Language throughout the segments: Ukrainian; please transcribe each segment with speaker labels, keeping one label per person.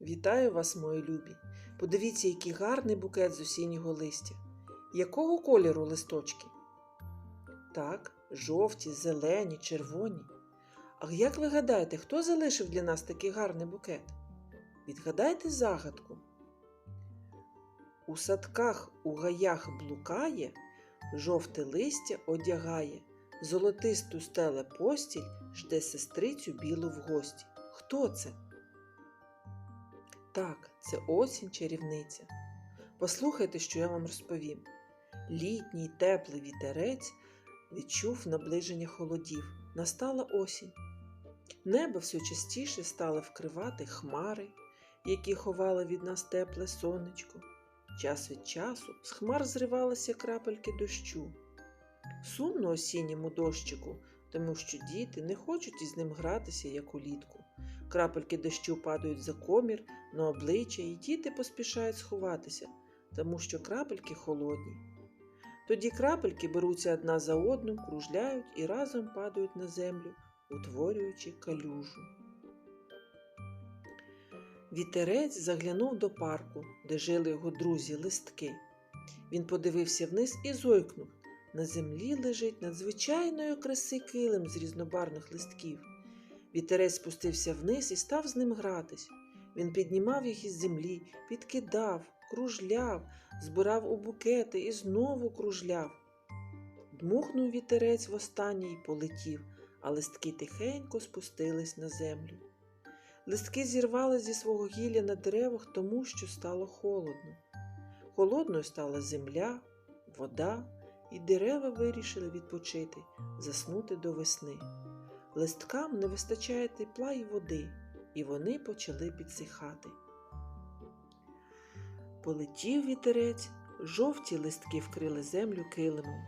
Speaker 1: Вітаю вас, мої любі. Подивіться, який гарний букет з осіннього листя. Якого кольору листочки? Так, жовті, зелені, червоні. А як ви гадаєте, хто залишив для нас такий гарний букет? Відгадайте загадку. У садках у гаях блукає, жовте листя одягає, золотисту стеле постіль, жде сестрицю білу в гості. Хто це? Так, це осінь чарівниця. Послухайте, що я вам розповім. Літній теплий вітерець відчув наближення холодів. Настала осінь. Небо все частіше стало вкривати хмари, які ховали від нас тепле сонечко. Час від часу з хмар зривалися крапельки дощу. Сумно осінньому дощику, тому що діти не хочуть із ним гратися, як улітку. Крапельки дощу падають за комір на обличчя, і діти поспішають сховатися, тому що крапельки холодні. Тоді крапельки беруться одна за одну, кружляють і разом падають на землю, утворюючи калюжу. Вітерець заглянув до парку, де жили його друзі листки. Він подивився вниз і зойкнув. На землі лежить надзвичайної краси килим з різнобарних листків. Вітерець спустився вниз і став з ним гратись. Він піднімав їх із землі, підкидав, кружляв, збирав у букети і знову кружляв. Дмухнув вітерець востаннє й полетів, а листки тихенько спустились на землю. Листки зірвали зі свого гілля на деревах, тому що стало холодно. Холодною стала земля, вода, і дерева вирішили відпочити, заснути до весни. Листкам не вистачає тепла і води, і вони почали підсихати. Полетів вітерець, жовті листки вкрили землю килимом.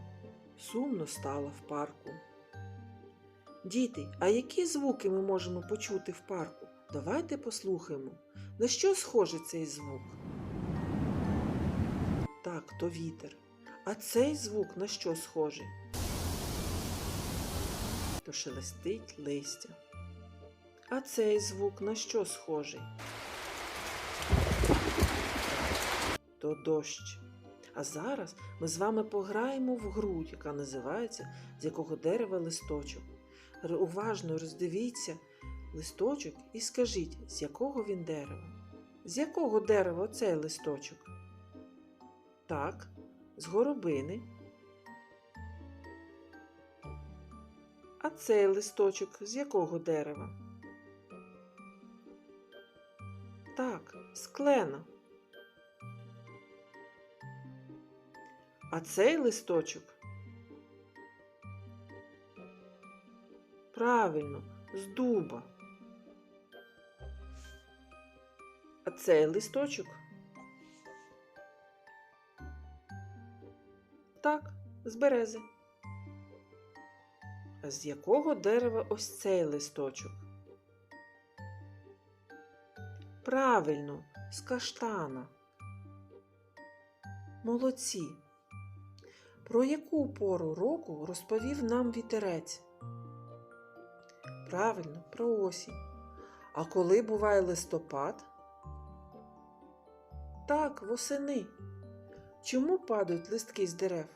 Speaker 1: Сумно стало в парку. Діти, а які звуки ми можемо почути в парку? Давайте послухаємо, на що схожий цей звук? Так, то вітер. А цей звук на що схожий? То шелестить листя. А цей звук на що схожий? То дощ. А зараз ми з вами пограємо в гру, яка називається з якого дерева листочок. Уважно роздивіться листочок і скажіть, з якого він дерева. З якого дерева цей листочок? Так, з горобини. А цей листочок з якого дерева? Так, з клена. А цей листочок? Правильно, з дуба. А цей листочок? Так, з берези. З якого дерева ось цей листочок? Правильно, з каштана. Молодці. Про яку пору року розповів нам вітерець? Правильно, про осінь. А коли буває листопад? Так, восени. Чому падають листки з дерев?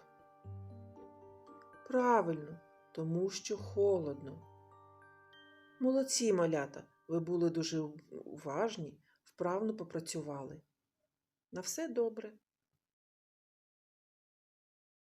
Speaker 1: Правильно, тому що холодно. Молодці, малята, ви були дуже уважні, вправно попрацювали. На все добре.